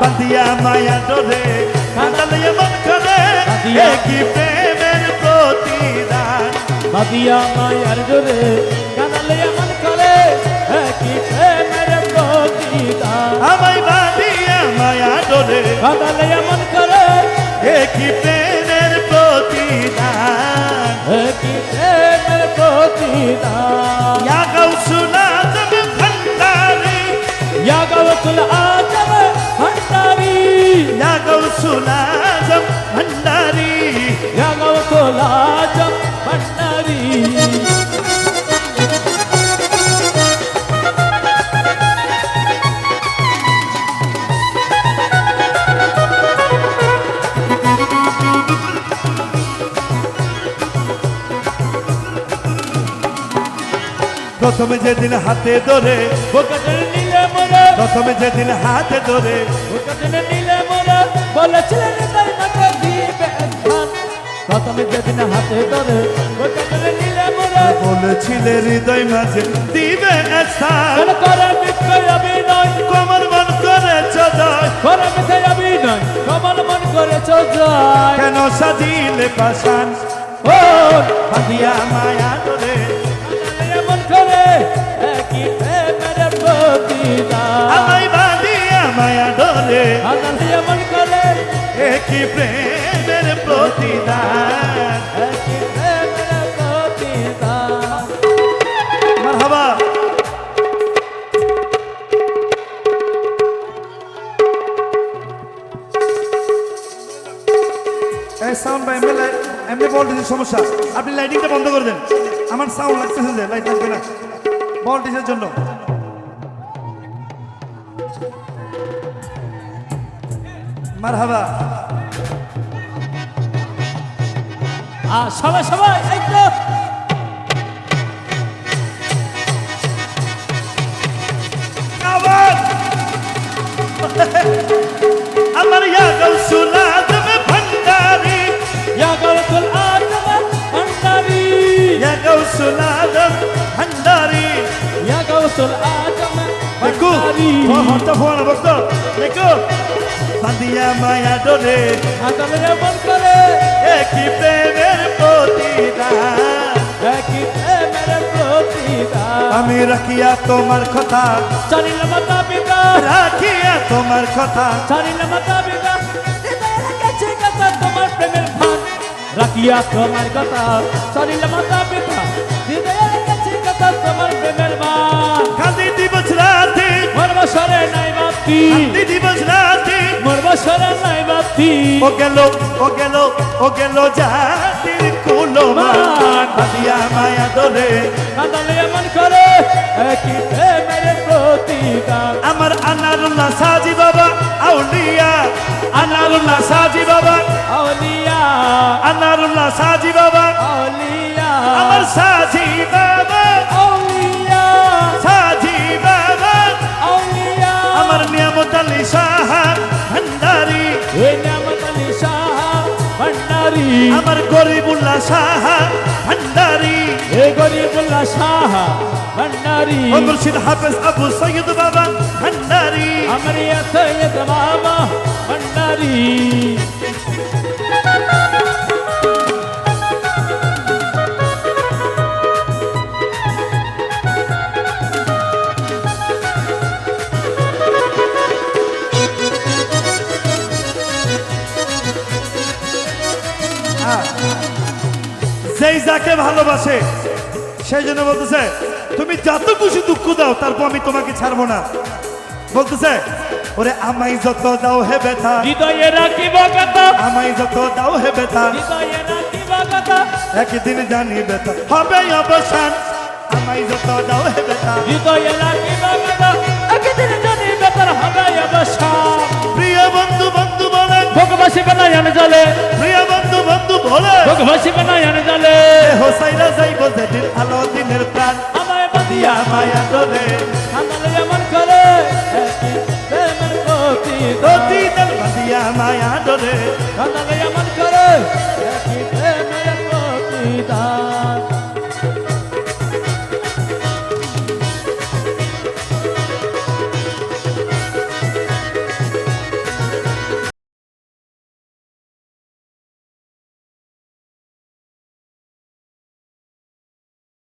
বান্দিয়া মায়া ডোরে কাঁদালিয়া মন করে। একই প্রেমের প্রতিদান। ভাবিয়া মায়ার জোরে কানালে মন করে একই প্রেমের প্রতিদান। আমায় বাঁধিয়া মায়া ডোরে কানালে মন করে একই প্রেমের প্রতিদান। একই প্রেমের প্রতিদান। ইয়া গাউসুনা জব ইয়া গাউসুনা জব ভন্ডারি या गावतुल आजम भंडारी প্রথমে যেদিন হাতে ধরে ভোকটনে নীলে মোরে প্রথমে যেদিন হাতে ধরে ভোকটনে নীলে মোরে বলেছিলেন তাই মাকে দিবে স্থান প্রথমে যেদিন হাতে ধরে বলেছিলে হৃদয় মাঝে দিবে স্থান করে মিথ্যে অভিনয়। কমর মন করে চদয় করে মিথ্যে অভিনয় কমল মন করেছ জয়। কেন সাজিলে পাশান ও বাঁধিয়া মায়া ডোরে এই সাউন্ড বা এমনি এমনি ভোল্টেজের সমস্যা। আপনি লাইটিংটা বন্ধ করে দেন। আমার সাউন্ড লাগতেছে যে লাইট লাগবে না। ভোল্টেজের জন্য। মারহাবা। আর সবাই সবাই ভণ্ডারি হর্তা ফোন বক্ত দেখো বান্দিয়া মায়া ডোরে আনন্দ এমন করে একই প্রেমের প্রতিদান একই প্রেমের প্রতিদান আমি রাখিয়া তোমার কথা চালিল মাতা পিতা রাখিয়া তোমার কথা চালিল মাতা পিতা তোমার প্রেমের ভান রাখিয়া তোমার কথা চালিল মাতা পিতা নাই দিবস রাতে। মোর বছরে নাই বাতি। ও গেল ও গেল ও গেল জাতির কুলমান বাদিয়া মায়া দোলে। কাঁদালে এমন করে একই প্রেমের প্রতিদান। আমার আনারুল্লাহ সাজি বাবা আউলিয়া। আনারুল্লাহ সাজি বাবা। আউলিয়া। আনারুল্লাহ সাজি বাবা। শাহ ভণ্ডারি আমার গরিবুল্লাহ সাহা ভান্ডারি। এ গরিবুল্লাহ সাহা ভণ্ডারি ও মুর্শিদ হাফেজ আবু সৈয়দ বাবা ভান্ডারি। আমরিয়া সৈয়দ বাবা ভণ্ডারি যেই যাকে ভালোবাসে সেই জন্য বলতেছে তুমি যত খুশি দুঃখ দাও তারপর আমি তোমাকে ছাড়বো না। বলতেছে ওরে আমাই যত দাও হে ব্যথা। হৃদয়ে রাখিব কথা আমাই যত দাও হে ব্যথা। হৃদয়ে রাখিব কথা একদিন জানি ব্যথা হবে অবসান। আমাই যত দাও হে ব্যথা। হৃদয়ে রাখিব কথা একদিন জানি আমার হবে অবসান। প্রিয় বন্ধু বন্ধু বলে ভোগবাসী বানাই আনে জলে। ভোগবাসী বানাই আনে জলে হোসাইরা যাইব যেদিন আলো দিনের প্রাণ। আমায় দিয়া মায়া ডোলে আমালে এমন করে। প্রেমের দল বাদিয়া মায়া ডোলে আমালে এমন করে।